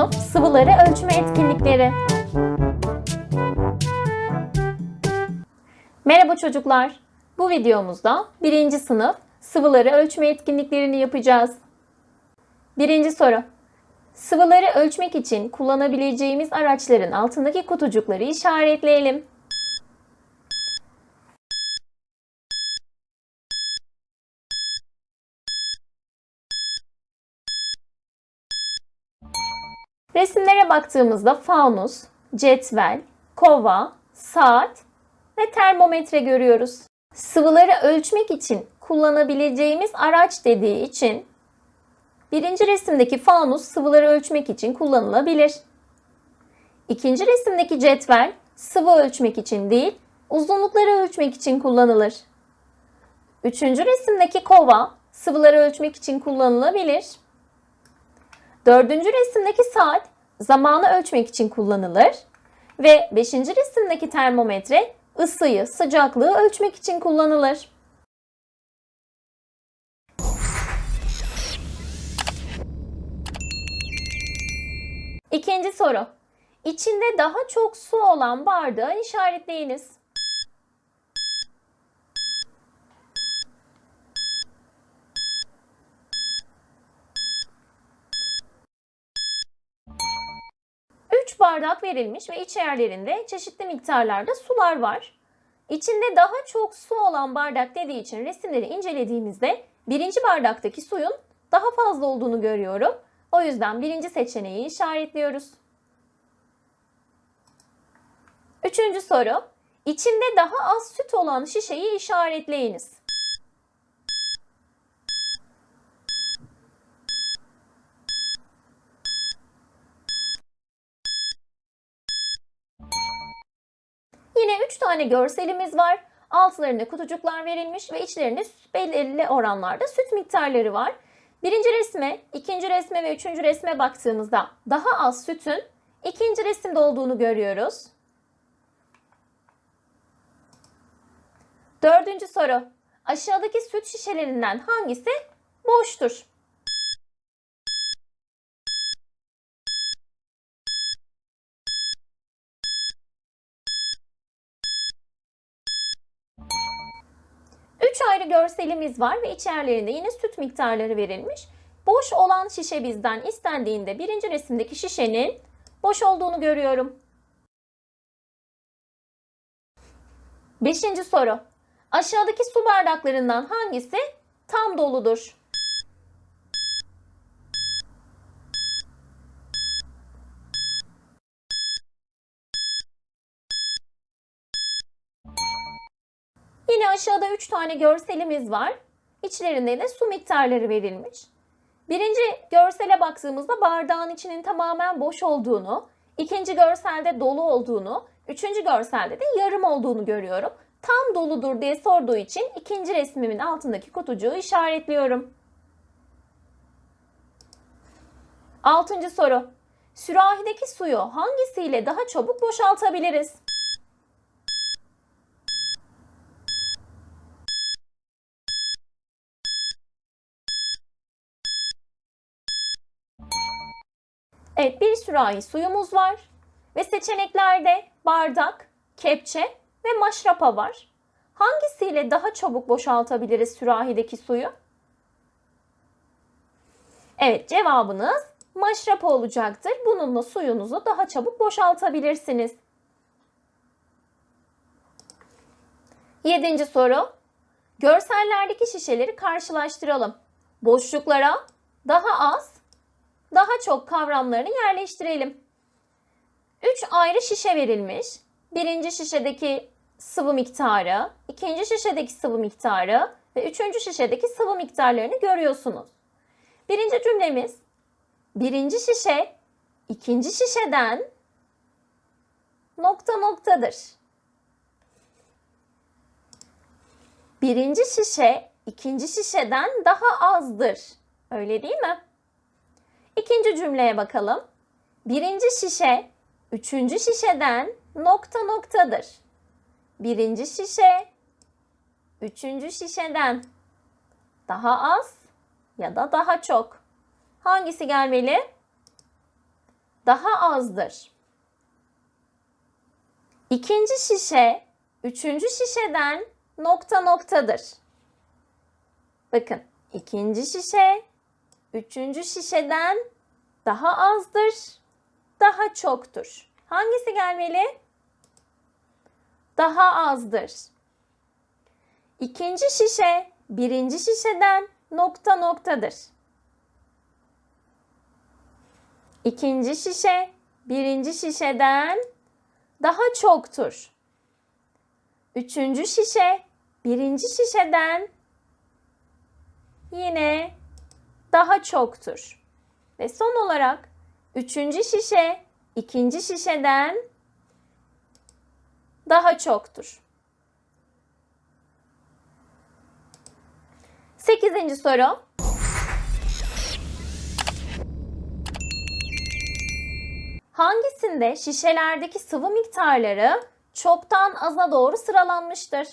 sınıf sıvıları ölçme etkinlikleri. Merhaba çocuklar. Bu videomuzda birinci sınıf sıvıları ölçme etkinliklerini yapacağız. Birinci soru. Sıvıları ölçmek için kullanabileceğimiz araçların altındaki kutucukları işaretleyelim. Resimlere baktığımızda fanus, cetvel, kova, saat ve termometre görüyoruz. Sıvıları ölçmek için kullanabileceğimiz araç dediği için birinci resimdeki fanus sıvıları ölçmek için kullanılabilir. İkinci resimdeki cetvel sıvı ölçmek için değil, uzunlukları ölçmek için kullanılır. Üçüncü resimdeki kova sıvıları ölçmek için kullanılabilir. Dördüncü resimdeki saat zamanı ölçmek için kullanılır. Ve beşinci resimdeki termometre ısıyı, sıcaklığı ölçmek için kullanılır. İkinci soru. İçinde daha çok su olan bardağı işaretleyiniz. Bardak verilmiş ve içerlerinde çeşitli miktarlarda sular var. İçinde daha çok su olan bardak dediği için resimleri incelediğimizde birinci bardaktaki suyun daha fazla olduğunu görüyorum. O yüzden birinci seçeneği işaretliyoruz. Üçüncü soru. İçinde daha az süt olan şişeyi işaretleyiniz. Yine 3 tane görselimiz var. Altlarında kutucuklar verilmiş ve içlerinde belirli oranlarda süt miktarları var. Birinci resme, ikinci resme ve üçüncü resme baktığımızda daha az sütün ikinci resimde olduğunu görüyoruz. Dördüncü soru. Aşağıdaki süt şişelerinden hangisi boştur? Ayrı görselimiz var ve içerilerinde yine süt miktarları verilmiş. Boş olan şişe bizden istendiğinde birinci resimdeki şişenin boş olduğunu görüyorum. Beşinci soru. Aşağıdaki su bardaklarından hangisi tam doludur? Yine aşağıda 3 tane görselimiz var. İçlerinde de su miktarları verilmiş. Birinci görsele baktığımızda bardağın içinin tamamen boş olduğunu, ikinci görselde dolu olduğunu, üçüncü görselde de yarım olduğunu görüyorum. Tam doludur diye sorduğu için ikinci resmimin altındaki kutucuğu işaretliyorum. Altıncı soru. Sürahideki suyu hangisiyle daha çabuk boşaltabiliriz? Evet bir sürahi suyumuz var ve seçeneklerde bardak, kepçe ve maşrapa var. Hangisiyle daha çabuk boşaltabiliriz sürahideki suyu? Evet cevabınız maşrapa olacaktır. Bununla suyunuzu daha çabuk boşaltabilirsiniz. Yedinci soru. Görsellerdeki şişeleri karşılaştıralım. Boşluklara daha az, daha çok kavramlarını yerleştirelim. Üç ayrı şişe verilmiş. Birinci şişedeki sıvı miktarı, ikinci şişedeki sıvı miktarı ve üçüncü şişedeki sıvı miktarlarını görüyorsunuz. Birinci cümlemiz, birinci şişe ikinci şişeden nokta noktadır. Birinci şişe ikinci şişeden daha azdır. Öyle değil mi? İkinci cümleye bakalım. Birinci şişe üçüncü şişeden nokta noktadır. Birinci şişe üçüncü şişeden daha az ya da daha çok. Hangisi gelmeli? daha azdır. İkinci şişe üçüncü şişeden nokta noktadır. Bakın ikinci şişe üçüncü şişeden daha azdır, daha çoktur. Hangisi gelmeli? Daha azdır. İkinci şişe birinci şişeden nokta noktadır. İkinci şişe birinci şişeden daha çoktur. Üçüncü şişe birinci şişeden yine daha çoktur. Ve son olarak üçüncü şişe ikinci şişeden daha çoktur. Sekizinci soru. Hangisinde şişelerdeki sıvı miktarları çoktan aza doğru sıralanmıştır?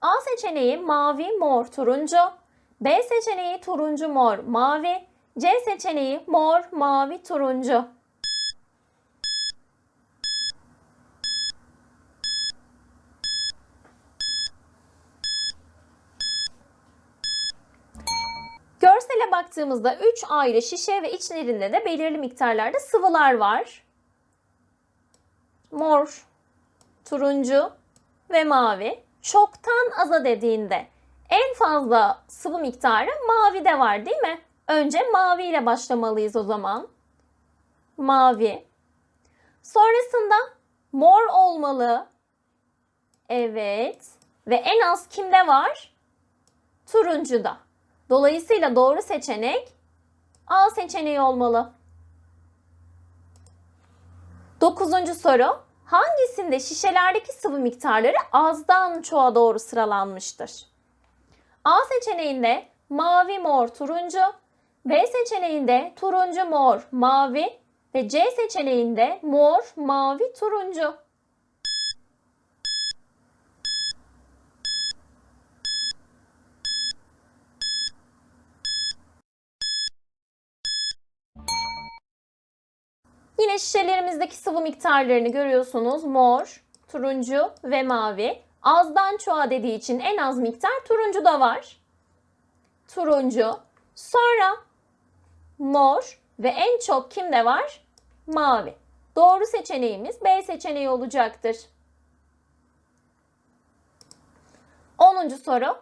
A seçeneği mavi, mor, turuncu. B seçeneği turuncu, mor, mavi. C seçeneği mor, mavi, turuncu. Görsele baktığımızda 3 ayrı şişe ve içlerinde de belirli miktarlarda sıvılar var. Mor, turuncu ve mavi. Çoktan aza dediğinde en fazla sıvı miktarı mavide var değil mi? Önce mavi ile başlamalıyız o zaman. Mavi. Sonrasında mor olmalı. Evet. Ve en az kimde var? Turuncuda. Dolayısıyla doğru seçenek A seçeneği olmalı. Dokuzuncu soru. Hangisinde şişelerdeki sıvı miktarları azdan çoğa doğru sıralanmıştır? A seçeneğinde mavi, mor, turuncu. B seçeneğinde turuncu, mor, mavi. Ve C seçeneğinde mor, mavi, turuncu. Yine şişelerimizdeki sıvı miktarlarını görüyorsunuz. Mor, turuncu ve mavi. Azdan çoğa dediği için en az miktar turuncu da var. Turuncu. Sonra mor ve en çok kimde var? Mavi. Doğru seçeneğimiz B seçeneği olacaktır. 10. soru.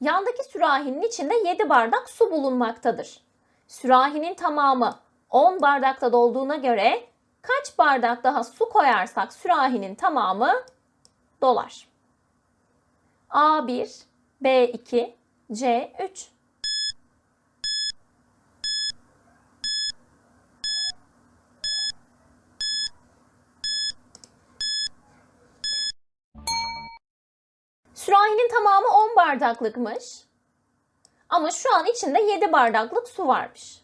Yandaki sürahinin içinde 7 bardak su bulunmaktadır. Sürahinin tamamı 10 bardakta dolduğuna göre kaç bardak daha su koyarsak sürahinin tamamı dolar? A1, B2, C3. Sürahinin tamamı 10 bardaklıkmış. Ama şu an içinde 7 bardaklık su varmış.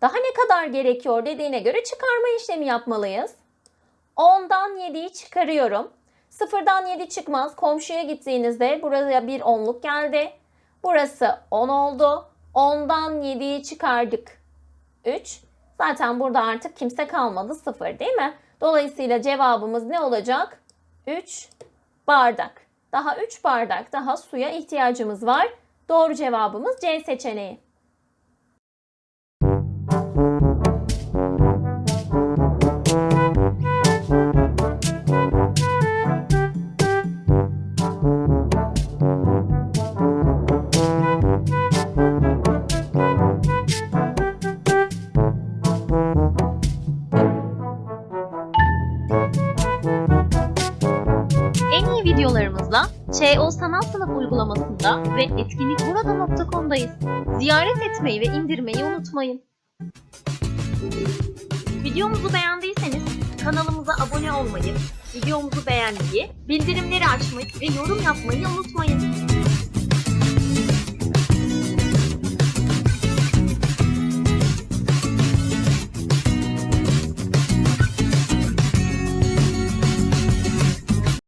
Daha ne kadar gerekiyor dediğine göre çıkarma işlemi yapmalıyız. 10'dan 7'yi çıkarıyorum. 0'dan 7 çıkmaz. Komşuya gittiğinizde buraya bir onluk geldi. Burası 10 oldu. 10'dan 7'yi çıkardık. 3. Zaten burada artık kimse kalmadı. 0 değil mi? Dolayısıyla cevabımız ne olacak? 3 bardak. Daha 3 bardak daha suya ihtiyacımız var. Doğru cevabımız C seçeneği. ÇO Sanat Sınıf uygulamasında ve etkinlikburada.com'dayız. Ziyaret etmeyi ve indirmeyi unutmayın. Videomuzu beğendiyseniz kanalımıza abone olmayı, videomuzu beğenmeyi, bildirimleri açmayı ve yorum yapmayı unutmayın.